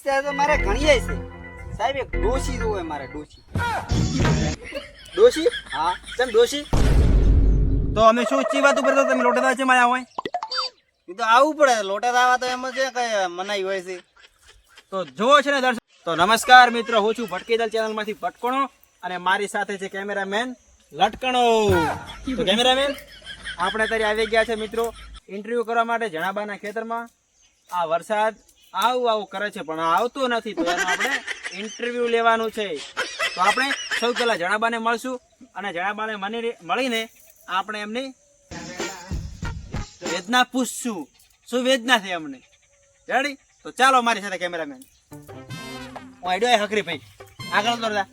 ત્યારે તો મારે ઘણીએ છે. સાહેબ એક ડોશી જોવે મારે ડોશી. ડોશી? હા. ચમ ડોશી? તો અમે શું ચી વાત ઉપર તો તમે લોટેદા છે માયા હોય? એ તો આવવું પડે. લોટેદાવા તો એમ છે કઈ મનાઈ હોય છે. તો જોવો છે ને દર્શક. તો નમસ્કાર મિત્રો હું છું ભટકીદલ ચેનલમાંથી ભટકણો અને મારી સાથે છે કેમેરામેન લટકણો. તો કેમેરામેન આપણે અત્યારે આવી ગયા છે મિત્રો. ઇન્ટરવ્યુ કરવા માટે જણાબાના ખેતરમાં. આ વરસાદ આવું આવું કરે છે, પણ આવતો નથી. તો એનું આપણે ઇન્ટરવ્યુ લેવાનું છે. તો આપણે સૌ પહેલાં જણાબાને મળશું અને જણાબાને મની મળીને આપણે એમની વેદના પૂછશું. શું વેદના છે અમને જાણી તો ચાલો મારી સાથે કેમેરામેન હું આઈડિયો હકરી ભાઈ. આગળ તો જા.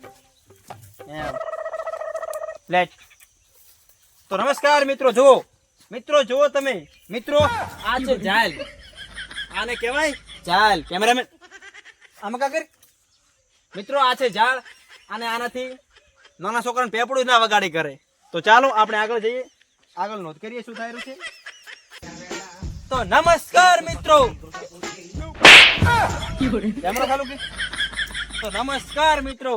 એમ. લેટ તો નમસ્કાર મિત્રો, જુઓ. મિત્રો, જુઓ તમે. મિત્રો, આ છે જાલ આને કહેવાય ચાલ કેમેરામેન આમાં કા કરી? મિત્રો આ છે ઝાડ. અને આનાથી નાના છોકરાને પેપડું ના વગાડી કરે. તો ચાલો આપણે આગળ જઈએ. આગળ નોંધ કરીએ શું થાય છે? તો નમસ્કાર મિત્રો. કેમેરો ચાલુ કે તો નમસ્કાર મિત્રો.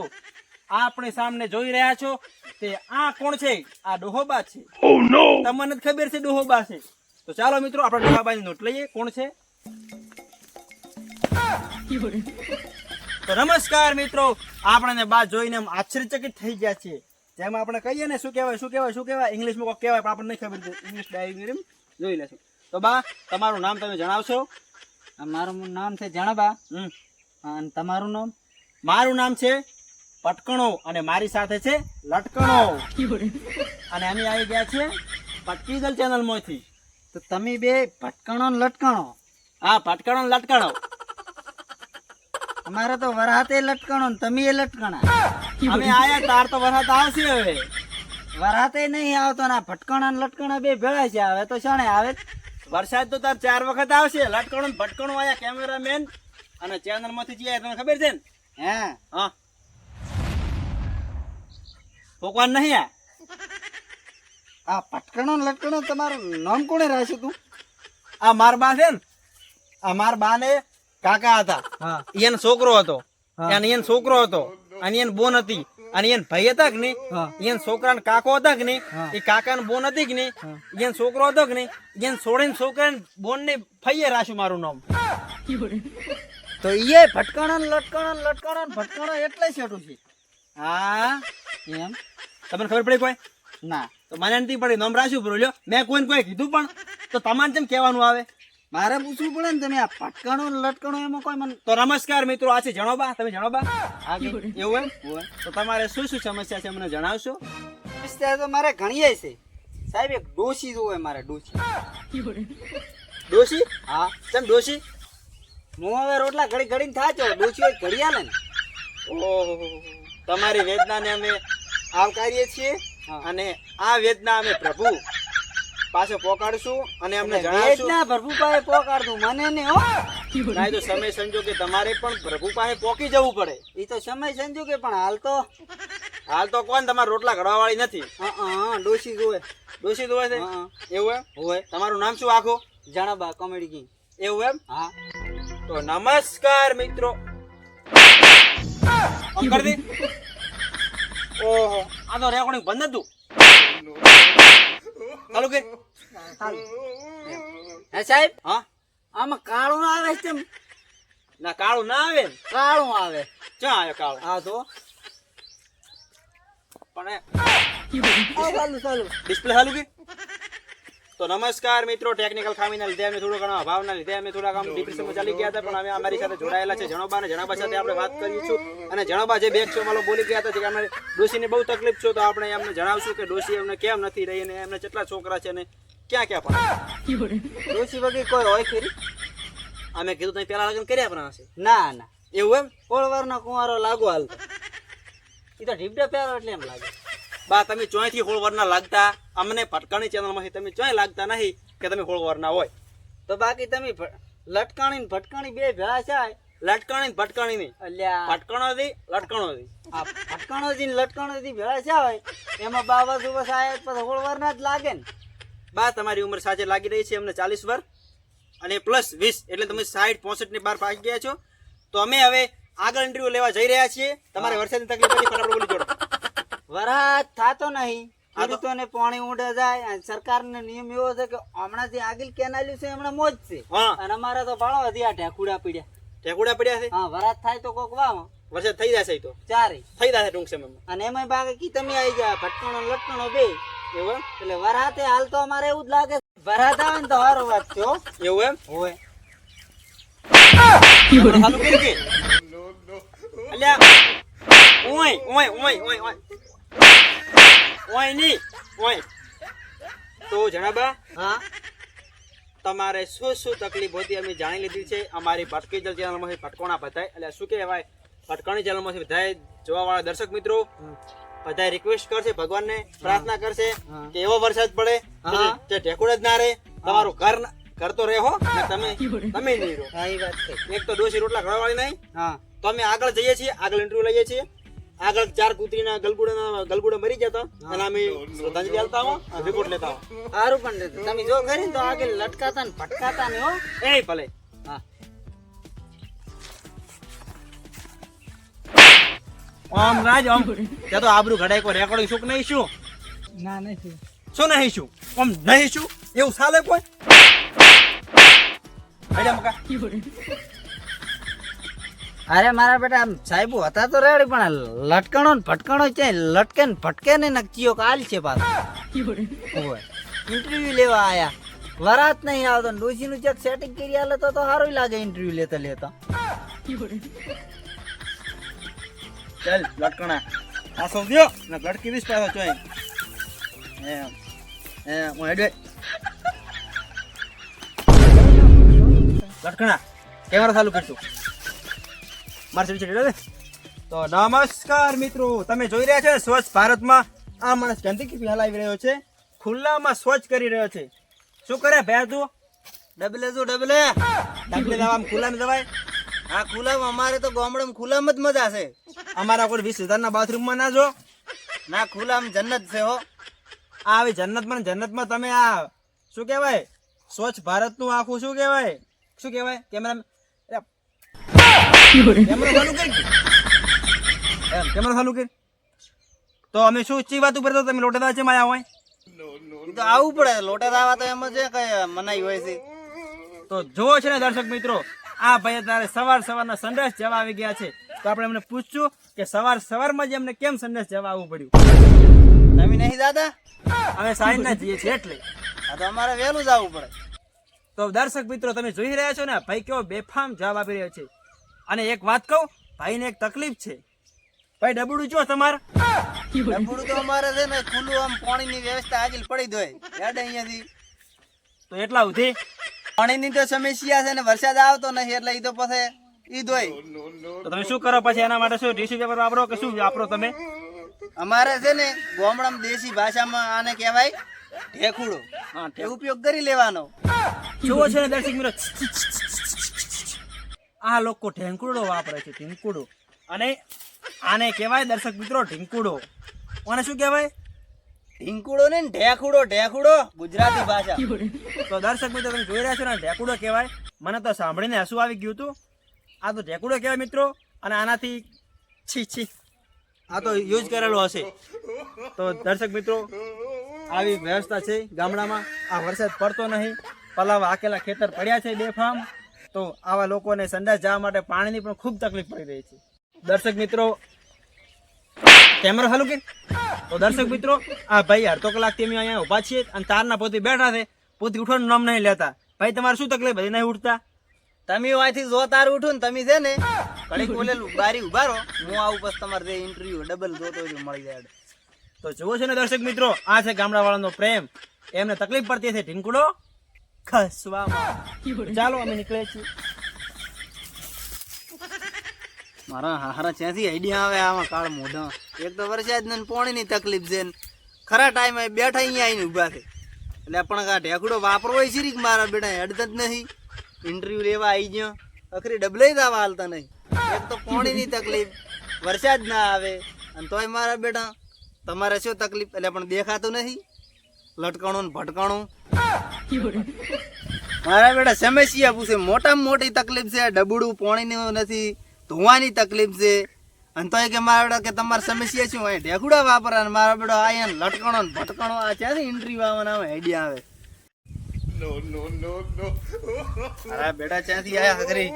આપણે સામને જોઈ રહ્યા છો. તે આ કોણ છે? આ ડોહોબા છે. તમને જ ખબર છે ડોહોબા છે. તો ચાલો મિત્રો આપણે ડોહાબાની નોટ લઈએ. કોણ છે? તો નમસ્કાર મિત્રો આપણને બા જોઈને આશ્ચર્યચકિત થઈ ગયા છે. જેમ આપણે કહીએ ને શું કહેવાય શું કહેવાય શું કહેવાય ઇંગ્લિશમાં કોઈ કહેવાય પણ આપણને નહીં ખબર ઇંગ્લિશ ડાયરી જોઈ લેશું. તો બા તમારું નામ તમે જણાવશો? મારું નામ છે જણાબા. અને તમારું નામ? મારું નામ છે પટકણો અને મારી સાથે છે લટકણો. અને અમે આવી ગયા છે પટકીદલ ચેનલમાંથી તો તમે બે પટકણો લટકણો? હા પટકણો લટકણો. અમારે તો વરાતે લટકણો ને તમે એ લટકણા. અમે આયા તાર તો વરસાદ આવશે હવે. વરાતે નહીં આવતો ના ભટકણા ને લટકણા બે ભેળા છે હવે તો શાણે આવે. વરસાદ તો તાર ચાર વખત આવશે. લટકણો ને ભટકણો આયા કેમેરામેન અને ચેનલમાંથી જે તમને તને ખબર છે ને? હે. હા. ભગવાન નહીં આ આ ભટકણો ને લટકણો તમારું નામ કોણે રાખ્યું તું આ માર બા છે ને? આ માર બા ને કાકા હતા. એનો છોકરો હતો. અને એનો છોકરો હતો. અને એન બોન હતી. અને એન ભાઈ હતા કે નહીં. એન છોકરા કાકો હતા કે નહીં? એ કાકા ને બોન હતી કે નહીં. એન છોકરો હતો કે નહીં? એન છોડીને છોકરા બોન ને ફઈએ રાખ્યું મારું નામ. તો એ ભટકણો ને લટકણો ને લટકણો ને ભટકણો એટલે છેટું છે. હા? એમ? તમને ખબર પડી કોઈ? ના. તો મને નથી પડી. નામ રાખ્યું બોલ્યો મેં કોઈને કોઈ કીધું પણ? તો તમારે કેમ કહેવાનું આવે? મારે પૂછવું પડે ને તમે આ પટકણો લટકણો એમાં કોઈ મને તો નમસ્કાર મિત્રો આ છે જણોબા. તમે જણોબા? આગળ એવું એમ તો તમારે શું શું સમસ્યા છે મને જણાવશો? સમસ્યા તો મારે ઘણી છે. સાહેબ એક ડોશી જોવે મારે ડોશી. ડોશી? હા. ચમ ડોશી? હું હવે રોટલા ઘડી ઘડીને થાચો. ડોશી હોય ઘડી આલે ને. ઓહો. તમારી વેદનાને અમે આવકારીએ છીએ અને આ વેદના અમે પ્રભુ. પાસે પોકાડશું અને અમને જણાવશું. ના પ્રભુ પાસે પોકાડતું મને ને હો. ના તો સમય સંજોગે તમારે પણ પ્રભુ પાસે પહોંચી જવું પડે. એ તો સમય સંજોગે પણ હાલ તો હાલ તો કોણ તમારા રોટલા ઘડવા વાળી નથી હા ડોસી જોવે. ડોશી જોવે છે? એવું એમ? હોય તમારું નામ શું આખું? જણાબા કોમેડી કિંગ એવું એમ? હા. તો નમસ્કાર મિત્રો. આમ કરી દે. ઓહો આ તો રેકોર્ડિંગ બંધ હતું. ચાલુ કે હે સાહેબ? હા? આમાં કાળું આવે છે તેમ. ના કાળું ના આવે કાળું આવે. ક્યાં આવે કાળું? હા તો. પણ ચાલુ ચાલુ. ડિસ્પ્લે ચાલુ કે તો નમસ્કાર મિત્રો ટેકનિકલ ખામીના લીધે અમે થોડો ઘણો અભાવના લીધે અમે થોડા આમ ડિપ્રેશનમાં ચાલી ગયા હતા પણ અમે અમારી સાથે જોડાયેલા છે. જણોબા અને જણાબા સાથે આપણે વાત કરી છું અને જણોબા જે બેગ શો વાળો બોલી ગયા હતા કે અમે ડોશીને બહુ તકલીફ છો તો આપણે એમને જણાવશું કે ડોશી એમને કેમ નથી રહી અને એમને કેટલા છોકરા છે ને ક્યાં ક્યાં પણ ડોશી વગેરે કોઈ હોય ખરી? અમે કીધું તમે પેલા લગ્ન કર્યા પણ હશે. ના ના. એવું એમ? કોળવારનો કુંવારો લાગો હાલ એ તો ઢીબડે પહેરો એટલે એમ લાગે. બા તમે ચોયથી હોળવરના લાગતા. અમને ભટકાણી ચેનલમાંથી તમે ચોય લાગતા નહીં કે તમે હોળવરના હોય. તો બાકી તમે લટકાણી ને ભટકાણી બે ભેળા છે લટકાણી ને ભટકાણી ની ભટકાણો ભટકણો લટકાણો લટકણો ભટકાણો થી ને લટકાણોથી ભેળા છે હોય એમાં બાબા સુબસ આયા પછી હોળવારના જ લાગે ને. બા તમારી ઉંમર સાચે લાગી રહી છે અમને ચાલીસ વર્ષ અને પ્લસ વીસ એટલે તમે સાઠ પોસઠની બાર પાકી ગયા છો. તો અમે હવે આગળ ઇન્ટરવ્યુ લેવા જઈ રહ્યા છીએ. તમારે વરસાદની તકલીફ પછી ફટાફટ બોલી જોડો. વરસાદ થાતો નહીં. ખેડૂતોને પાણી ઉડે જાય અને સરકારનો નિયમ એવો છે કે હમણાંથી આગળ કેનાલ્યું છે હમણાં મોજ છે. અને અમારે તો ભાળો હતી આ ઢેકુડા પીડ્યા. ઢેકુડા પડ્યા છે? હા વરસાદ થાય તો કોક વાવ. વરસાદ થઈ જશે તો? ચારે. થઈ જશે ટૂંક સમયમાં. અને એમાં બાકી કી તમે આવી ગયા ભટકણો લટકણો બે. એવું એટલે વરાતે હાલ તો અમારે એવું જ લાગે વરાત આવે ને તો સારો વાત થયો એવું એમ? હોય. અલ્યા ઓય ઓય ઓય ઓય ઓય ઓયની ઓય. તો જણાબા હા? તમારે શું શું તકલીફ હતી અમે જાણી લીધી છે? અમારી ભટકી જલ ચેનલમાંથી ભટકોણા બધાય. એટલે શું કહેવાય? ભટકોણી ચેનલમાંથી બધાય જોવાવાળા દર્શક મિત્રો બધાય રિક્વેસ્ટ કરશે ભગવાનને પ્રાર્થના કરશે કે એવો વરસાદ પડે કે ઢેકુડ જ ના રહે તમારું ઘર કરતો ઘર તો રહે હો તમે તમે નહીં રહો. એક તો ડોસી રોટલા ઘરવાળી નહીં. તો અમે આગળ જઈએ છીએ આગળ ઇન્ટરવ્યુ લઈએ છીએ. આગળ ચાર કૂતરીના ગલગુડા ગલગુડા મરી જતા અને અમે શ્રદ્ધાંજલિ આલતા રિપોર્ટ લેતા હો સારું પણ રહેતું. તમે જો કરી તો આગળ લટકાતા ને પટકાતા ને હો. એ ભલે. હા. આમ રાજ આમ. ત્યાં તો આબરૂ ઘડાય કોઈ રેકોર્ડિંગ શું નહીં શું? ના નહીં શું નહીં શું? આમ નહીં શું? એવું ચાલે કોઈ? અરે મકા. અરે મારા બેટા સાહેબ હતા તો રેડી, પણ લટકણો ને ભટકણો છે લટકે ને ભટકે ને નકચીઓ કાલ છે પાછો. ઇન્ટરવ્યુ લેવા આયા. વરાત નહીં આવતો ડોસી નું ચેક સેટિંગ કરી આલે તો તો સારું લાગે ઇન્ટરવ્યુ લેતા લેતા. ચાલ, લટકણા. પાછો દ્યો ને લટકી દઈશ પાછો ચોય. એમ. એમ, હું હેડવે લટકણા, કેમેરા ચાલુ કરશું મારે છે તો નમસ્કાર મિત્રો તમે જોઈ રહ્યા છો સ્વચ્છ ભારતમાં. આ માણસ ગંદકી ફેલાવી રહ્યો છે? ખુલ્લામાં સ્વચ્છ કરી રહ્યો છે. શું કરે ભેર તું ડબલે જો ડબલે. ડબલે જવામાં ખુલ્લામાં જવાય? આ ખુલ્લામાં અમારે તો ગામડામાં ખુલ્લામાં જ મજા છે. અમારા કોઈ વીસ હજારના બાથરૂમમાં ના જો. ના ખુલ્લામાં જન્નત છે હો. આ આવી જન્નતમાં જન્નતમાં તમે આ શું કહેવાય? સ્વચ્છ ભારતનું આખું શું કહેવાય? શું કહેવાય? કેમેરા કેમેરા તો અમે શું ચી વાત ઉપર તમે લોટેદા છે માયા હોય? તો આવવું પડે લોટા વાત એમ જ કઈ મનાઈ હોય છે. તો જુઓ છે ને દર્શક મિત્રો, આ ભાઈ તારે સવાર સવારના સંદેશ જવા આવી ગયા છે. તો આપણે એમને પૂછશું કે સવાર સવારમાં જ એમને કેમ સંદેશ જવા આવવું પડ્યું? તમે નહીં દાદા? અમે સાઈન ના જઈએ છીએ એટલે. આ તો અમારે વહેલું જ આવવું પડે. તો દર્શક મિત્રો, તમે જોઈ રહ્યા છો ને ભાઈ કેવો બેફામ જવાબ આપી રહ્યો છે. અને એક વાત કહું ભાઈને એક તકલીફ છે. ભાઈ ડબડું જો તમારે? ડબડું તો અમારે છે ને ખુલ્લું આમ પાણીની વ્યવસ્થા આગળ પડી દોય યાદ અહીંયાથી? તો એટલા સુધી? પાણીની તો સમસ્યા છે ને વરસાદ આવતો નથી એટલે ઈ તો પછી ઈ દોય તો તમે શું કરો પછી? એના માટે શું ટીશ્યુ પેપર વાપરો કે શું વાપરો તમે? અમારે છે ને ગોમડમ દેશી ભાષામાં આને કહેવાય ઢેકુડો. હા ઠે ઉપયોગ કરી લેવાનો. જુઓ છે ને દર્શક મિત્રો. આ લોકો ઢેંકુડો વાપરે છે ઢીંકુડો. અને આને કહેવાય દર્શક મિત્રો ઢીંકુડો. અને શું કહેવાય? ઢીંકુડો ને ઢેકુડો ઢેકુડો ગુજરાતી ભાષા. તો દર્શક મિત્રો તમે જોઈ રહ્યા છો ને ઢેકુડો કહેવાય. મને તો સાંભળીને હસું આવી ગયું હતું. આ તો ઢેકુડો કહેવાય મિત્રો અને આનાથી છી છી. આ તો યુઝ કરેલો હશે. તો દર્શક મિત્રો આવી વ્યવસ્થા છે ગામડામાં. આ વરસાદ પડતો નહીં. પલાવ આકેલા ખેતર પડ્યા છે બેફામ તો આવા લોકોને સંડાસ જવા માટે પાણીની પણ ખૂબ તકલીફ પડી રહી છે. દર્શક મિત્રો કેમેરો હાલુ કે? તો દર્શક મિત્રો આ ભાઈ અડધો કલાકથી અમે અહીંયા ઊભા છીએ અને તારના પોતે બેઠા છે. પોતે ઉઠવાનું નામ નહીં લેતા. ભાઈ તમારે શું તકલીફ? હતી નહીં ઉઠતા? તમે અહીંથી જો તાર ઉઠું ને તમે છે ને ઘડીક બોલેલું બારી ઊભા રહો હું આવું પછી તમારે જે ઇન્ટરવ્યુ ડબલ જોતો મળી જાય. તો જુઓ છે ને દર્શક મિત્રો આ છે ગામડાવાળાનો પ્રેમ. એમને તકલીફ પડતી છે ઢીંકુડો. ખસવામાં. ચાલો અમે નીકળે છીએ. મારા હારા ત્યાંથી આઈડિયા આવે આમાં કાળ મોઢા? એક તો વરસાદ ને પાણીની તકલીફ છે ખરા ટાઈમે બેઠા અહીંયા આવીને ઊભા છે. એટલે પણ આ ઢેકડો વાપરવો હોય છે મારા બેટા હેડતા જ નથી ઇન્ટરવ્યુ લેવા આવી ગયો. અખરી ડબલે દાવા હાલતા નહીં. એક તો પોણીની તકલીફ. વરસાદ ના આવે. અને તોય મારા બેટા તમારે શું તકલીફ? એટલે પણ દેખાતું નથી લટકાણું ને ભટકાણું. મારા બેટા સમસ્યા પૂછે. મોટામાં મોટી તકલીફ છે. ડબડું પાણીનું નથી. ધોવાની તકલીફ છે. અને તો કે મારા બેટા કે તમારી સમસ્યા શું? હોય ઢેકુડા વાપરા મારા બેટો આયા લટકણો ને ભટકણો. આ છે ઇન્ટ્રી વાવવાના આઈડિયા આવે. મારા બેટા ત્યાંથી આયા હકરી?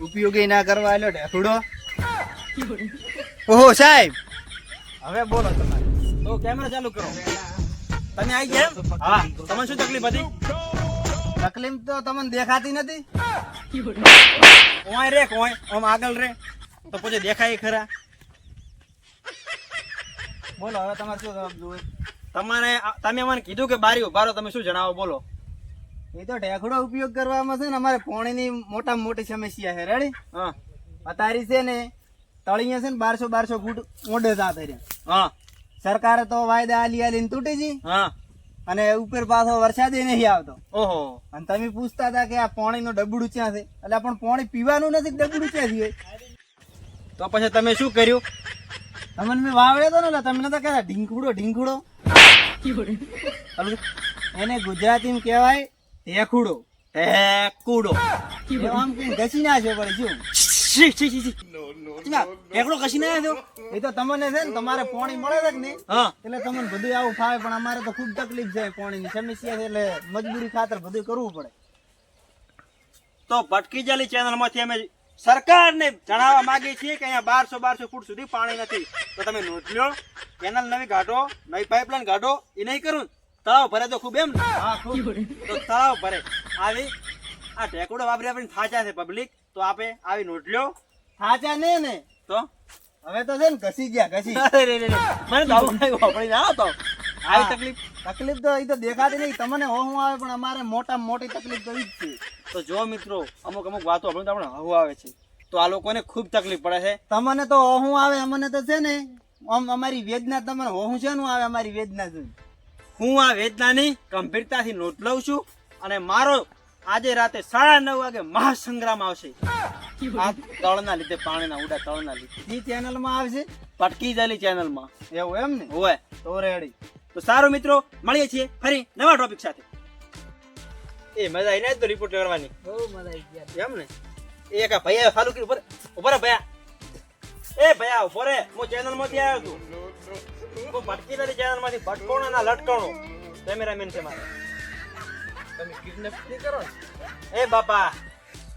ઉપયોગી ના કરવા આલ્યો ઢેકુડો? ઓહો સાહેબ. હવે બોલો તમારે. તો કેમેરા ચાલુ કરો. તમે આવી ગયા? હા તમને શું તકલીફ હતી? તકલીફ તો તમને દેખાતી નથી. ઓય રે કોય આમ આગળ રે. તો પછી દેખાય ખરા. બોલો હવે તમારે શું જવાબ જોઈએ તમારે તમે મને કીધું કે બારી ઊભા તમે શું જણાવો બોલો. એ તો ઢેકડો ઉપયોગ કરવામાં છે ને અમારે પાણીની મોટામાં મોટી સમસ્યા છે. રેડી હા. અતારી છે ને તળિયે છે ને બારસો બારસો ફૂટ મોઢે જાતે હા. સરકારે તો વાયદા આલી આલીને તૂટી જી. હા. અને ઉપર પાછો વરસાદ નહીં આવતો. ઓહો. અને તમે પૂછતા હતા કે આ પાણીનું ડબડું ક્યાં છે? એટલે પણ પાણી પીવાનું નથી ડબડું ક્યાં હોય? તો પછી તમે શું કર્યું? તમને મેં વાવડ્યો હતો ને તમે નતા કહેતા ઢીંકુડો ઢીંકુડો. એને ગુજરાતીમાં કહેવાય ટેકુડો એ આમ કઈ ઘસી ના છે પડે શું? છી છી છી ચીમા, કશી ના આવ્યો એ તો તમને છે ને તમારે પાણી મળે છે કે નહીં. હા. એટલે તમને બધું આવું ફાવે પણ અમારે તો ખૂબ તકલીફ છે પાણીની. સમસ્યા છે એટલે મજબૂરી ખાતર બધું કરવું પડે. તો ભટકી જાલી ચેનલમાંથી અમે સરકારને જણાવવા માંગીએ છીએ કે અહીંયા બારસો બારસો ફૂટ સુધી પાણી નથી. તો તમે નોંધ લો કેનાલ નવી કાઢો નવી પાઇપલાઇન કાઢો એ નહીં કરું તળાવ ભરે તો ખૂબ એમ ને. હા ખૂબ. તો તળાવ ભરે. આવી આ ટેકુડો વાપરી આપણે થાચા છે પબ્લિક તો આપે આવી નોટ લ્યો. સાચા ને ને? તો? હવે તો છે ને ઘસી ગયા ઘસી. મને તો આવું વાપરી ના તો. આવી તકલીફ? તકલીફ તો એ તો દેખાતી નહીં. તમને હોવું આવે પણ અમારે મોટા મોટી તકલીફ તો જ છે. તો જો મિત્રો અમુક અમુક વાતો આપણે તો આપણે હવું આવે છે. તો આ લોકોને ખૂબ તકલીફ પડે છે. તમને તો હું આવે અમને તો છે ને આમ અમારી વેદના તમને હોવું છે નું આવે અમારી વેદના છે. હું આ વેદનાની ગંભીરતાથી નોંધ લઉં છું અને મારો આજે રાતે સાડા નવ વાગે મહાસંગ્રામ આવશે. આ તળના લીધે પાણીના ઉડા તળના લીધે. ઈ ચેનલમાં આવશે? પટકી જાલી ચેનલમાં. એવું એમ ને? હોય. તો રેડી. તો સારું મિત્રો મળીએ છીએ ફરી નવા ટોપિક સાથે. એ મજા આવી ને તો રિપોર્ટ કરવાની. બહુ મજા આવી ગયા એમ ને? એ એક ભૈયા ચાલુ કર્યું ઉપર. ઉપર ભૈયા. એ ભૈયા ઉપર હું ચેનલમાંથી આવ્યો છું. હું પટકી જાલી ચેનલમાંથી ભટકોણો ના લટકણો. કેમેરામેન છે મારે. તમે કિડનેપ નહીં કરો એ બાપા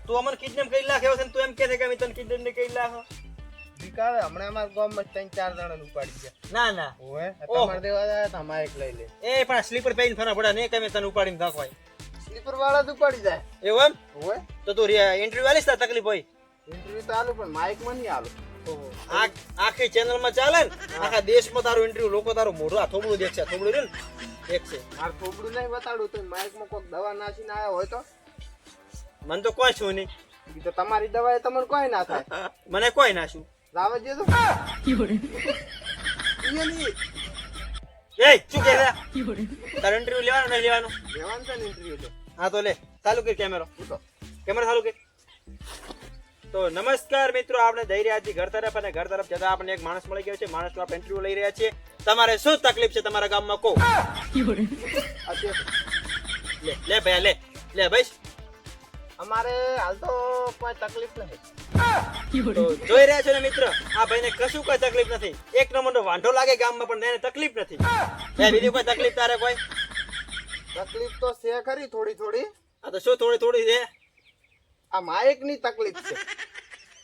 તું અમને કિડનેપ કરી નાખ્યો છે તું એમ કે છે કે અમે તને કિડનેપ કરી નાખો. વિકાવે હમણાં અમારા ગામમાં ત્રણ ચાર જણા ઉપાડી ગયા. ના ના. ઓએ. તમારે દેવા જાય તો એક લઈ લે. એ પણ સ્લીપર પહેરીને ફરા પડ્યા ને કે અમે તને ઉપાડીને નાખવાય સ્લીપર વાળા જ ઉપાડી જાય. એવું એમ? ઓએ તો તું ઇન્ટરવ્યુ આલીશ તકલીફ હોય? ઇન્ટરવ્યુ તો આલું પણ માઇકમાં નહીં આલું. આખી ચેનલમાં ચાલે ને? આખા દેશમાં તારું ઇન્ટરવ્યુ લોકો તારું મોઢું આ થોબડું દેખશે થોબડું રહ્યું ને? એક છે. મારે થોબડું નહીં બતાડું તો માઇકમાં કોઈક દવા નાખીને આવ્યો હોય તો? મને તો કોઈ છું નહીં. તો તમારી દવા તમને કોઈ ના થાય. મને કોઈ ના શું. લાવે જે તો એ શું કે તારું ઇન્ટરવ્યુ લેવાનું નહીં લેવાનું? લેવાનું છે ને ઇન્ટરવ્યુ તો. હા તો લે. ચાલુ કે કેમેરો કેમેરો કેમેરા ચાલુ કર. તો નમસ્કાર મિત્રો આપણે જઈ રહ્યા છીએ ઘર તરફ અને ઘર તરફ જતા આપણને એક માણસ મળી ગયો છે. માણસનો આપણે ઇન્ટરવ્યુ લઈ રહ્યા છીએ. તમારે શું તકલીફ છે તમારા ગામમાં? કહો. લે લે ભાઈ લે લે ભાઈ. અમારે હાલ તો કોઈ તકલીફ નથી. તો જોઈ રહ્યા છો ને મિત્ર આ ભાઈને કશું કોઈ તકલીફ નથી. એક નંબરનો વાંઢો લાગે ગામમાં પણ એને તકલીફ નથી. બે બીજી કોઈ તકલીફ તારે કોઈ? તકલીફ તો છે ખરી થોડી થોડી. આ તો શું થોડી થોડી છે? આ માઇકની તકલીફ છે.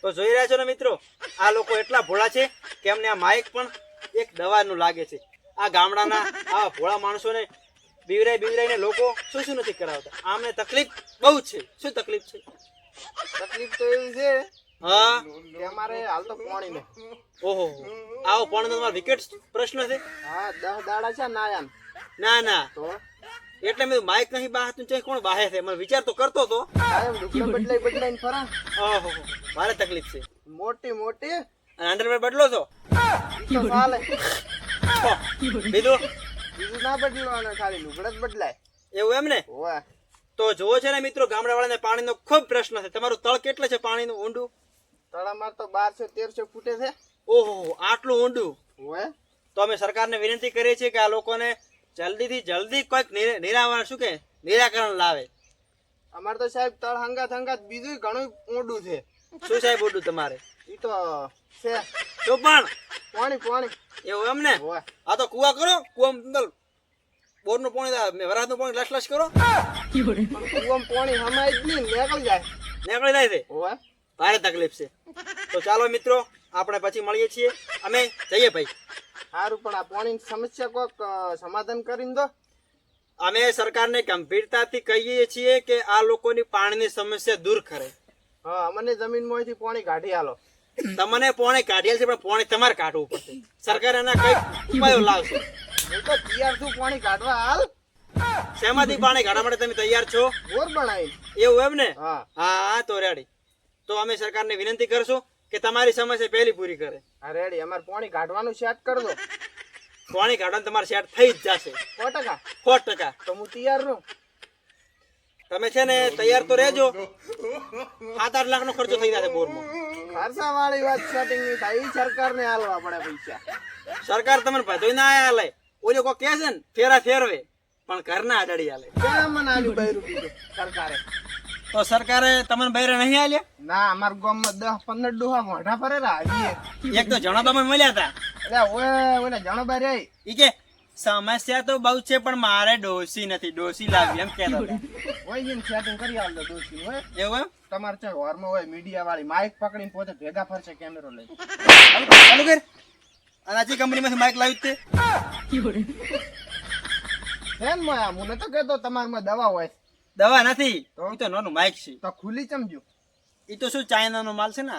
તો જોઈ રહ્યા છો ને મિત્રો આ લોકો એટલા ભોળા છે કે એમને આ માઇક પણ એક દવાનું લાગે છે. આ ગામડાના આ ભોળા માણસોને બીવરાઈ બીવરાઈને લોકો શું શું નથી કરાવતા? આમને તકલીફ બહુ છે. શું તકલીફ છે? તકલીફ તો એવી છે હા? કે અમારે હાલ તો પાણી ને ઓહો આવો પણ તમારો વિકેટ પ્રશ્ન છે? હા દસ દાડા છે નાયા ના ના. તો? એટલે મેં માઇક નહીં બહાર તું છે કોણ બાહે છે? મને વિચાર તો કરતો તો બદલાઈ બદલાઈને ફરા. ઓહો મારે તકલીફ છે. મોટી મોટી. અને અંડરવેર બદલો છો? તો ચાલે. બીજું? બીજું ના બદલવાનું ખાલી લુગડા જ બદલાય. એવું એમ ને? વાહ તો જોવો છે ને મિત્રો ગામડાવાળાને પાણીનો ખૂબ પ્રશ્ન છે. તમારું તળ કેટલે છે પાણીનું ઊંડું? તળામાં તો બારસો તેરસો ફૂટે છે. ઓહો આટલું ઊંડું? હોય તો અમે સરકારને વિનંતી કરીએ છીએ કે આ લોકોને જલ્દીથી જલ્દી કોઈક નિરા- નિરાવરણ શું કે? નિરાકરણ લાવે. અમારે તો સાહેબ તળ હંગાત હંગાત બીજું ઘણું ઊંડું છે. શું સાહેબ ઊંડું તમારે? ઈ તો છે. તો પણ પાણી પાણી. એવું એમ ને? આ તો કુવા કરો કુવા અંદર બોરનું પાણી વરાતનું પાણી લશ લશ કરો. કુવામાં પાણી હમાય જ નહીં નીકળી જાય. નીકળી જાય છે. ભારે તકલીફ છે. તો ચાલો મિત્રો આપણે પછી મળીએ છીએ. અમે જઈએ ભાઈ. સારું પણ આ પાણીની સમસ્યા કોક સમાધાન કરીને દો. અમે સરકારને ગંભીરતાથી કહીએ છીએ કે આ લોકોની પાણીની સમસ્યા દૂર કરે. હા અમને જમીનમાંથી પાણી કાઢી આલો. તમને પોણે કાઢી છે પણ પાણી તમારે કાઢવું પડશે. સરકાર એના કઈ ઉપાયો લાવશે. હું તો તૈયાર છું પાણી કાઢવા હાલ. શેમાંથી પાણી કાઢવા માટે તમે તૈયાર છો? બોર બનાવી એવું એમ ને? હા. હા હા તો રેડી. તો અમે સરકારને વિનંતી કરશું કે તમારી સમસ્યા પહેલી પૂરી કરે. હા રેડી અમારે પાણી કાઢવાનું સેટ કરી દો પાણી કાઢવાનું તમારે સેટ થઈ જ જશે. સો ટકા. સો ટકા. તો હું તૈયાર રહું. તમે છે ને તૈયાર તો રહેજો. સાત આઠ લાખ નો ખર્ચો થઈ જશે બોરમાં. ખર્ચા વાળી વાત સેટિંગની થાય સરકાર ને હાલવા પડે પૈસા. સરકાર તમને બધું ના હાલે. ઓલી કોઈ કહે છે ને ફેરા ફેરવે. પણ ઘરના ના આલે કેમ મને આલ્યું બીજું સરકારે. તો સરકારે તમને બૈરે નહીં આલ્યા? ના અમાર ગામમાં દસ પંદર ડોહા મોઢા ફરેલા. એક તો જણા તમે મળ્યા હતા એટલે ઓય ઓલે જણો બાર રહી ઈ કે સમસ્યા તો બહુ છે પણ મારે ડોસી નથી ડોસી લાવી એમ કહેતા હતા. હોય જઈને સેટિંગ કરી આવજો ડોસી હોય એવું તમારે છે ઘરમાં હોય મીડિયા વાળી માઇક પકડીને પોતે ભેગા ફરશે કેમેરો લઈ. ચાલુ કર, ચાલુ કર અને આજી કંપનીમાંથી માઇક લાવી તે. ને મોયા હું નતો કહેતો તમારામાં દવા હોય. દવા નથી હું તો નાનું માઇક છે. તો ખુલ્લી ચમજો એ તો શું ચાઇનાનો માલ છે ને?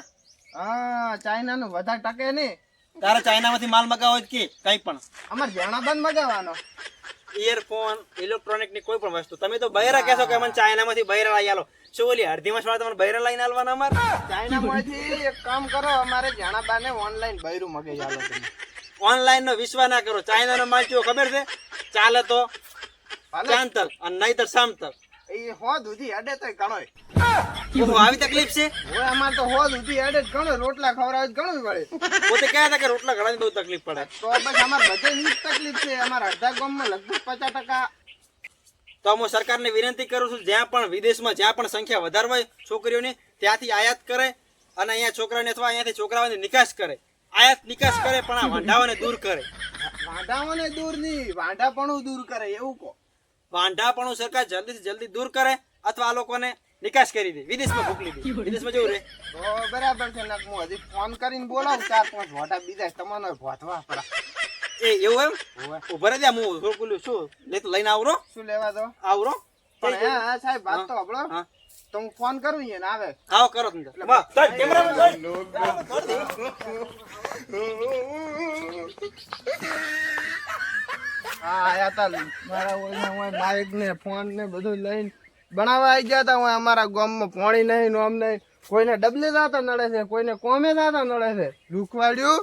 હા ચાઇના નું વધારે ટકે નહીં. તારે ચાઇનામાંથી માલ મગાવો જ કે કઈ પણ? અમારે જણાબાન મગાવવાનો. ઇયરફોન ઇલેક્ટ્રોનિકની કોઈ પણ વસ્તુ. તમે તો બૈરા કહેશો કે મને ચાઇનામાંથી બૈરા લઈ આલો. શું ઓલી અડધી માં તમને બૈરા લઈને આલવાના અમાર? ચાઇના માંથી એક કામ કરો અમારે જણાબાને ઓનલાઈન બૈરું મગાવી આલો તમે. ઓનલાઈન નો વિશ્વાસ ના કરો. ચાઇના નો માલ કેવો ખબર છે? ચાલે તો ચાંતર અને નહીતર સામતર એ હો દૂધી અડે તો ઘણોય ઓહો, આવી તકલીફ છે? હવે અમારે તો હો દૂધી જ ઘણો રોટલા ખવડાવે જ ઘણું પડે પોતે કહેતા હતા કે રોટલા બહુ તકલીફ પડે. તો બસ અમારે બધે તકલીફ છે. અમારા અડધા ગામમાં લગભગ પચાસ ટકા. તો હું સરકારને વિનંતી કરું છું જ્યાં પણ વિદેશમાં જ્યાં પણ સંખ્યા વધારે હોય છોકરીઓની ત્યાંથી આયાત કરે અને અહીંયા છોકરાને અથવા અહીંયાથી છોકરાઓની નિકાસ કરે. આયાત નિકાસ કરે પણ આ વાંઢાઓને દૂર કરે. વાંઢાઓને દૂર નહીં વાંઢાપણું દૂર કરે એવું કહો. વાંઢાપણું સરકાર જલ્દીથી જલ્દી દૂર કરે અથવા આ લોકોને નિકાસ કરી દે. વિદેશમાં મોકલી દે. વિદેશમાં જેવું રે. તો બરાબર છે ને હું હજી ફોન કરીને બોલાવું ચાર પાંચ ભોટા બીજા તમને ભોતવા પડે. એ એવું એમ. ઊભા રહી હું શું? લે તો લઈને આવરો. શું લેવા દો? આવરો. પણ હા હા સાહેબ વાત તો આપણો હા. તો હું ફોન કરું એને આવે. આવો કરો તમે. હા આયા તા મારા ઓળના ને ફોન ને બધું લઈને બનાવવા આવી ગયા તા અમારા ગામમાં પાણી નહીં નોમ નહીં કોઈને ડબલે જાતા નડે છે કોઈને કોમે દાતા નડે છે. રૂખવાડ્યું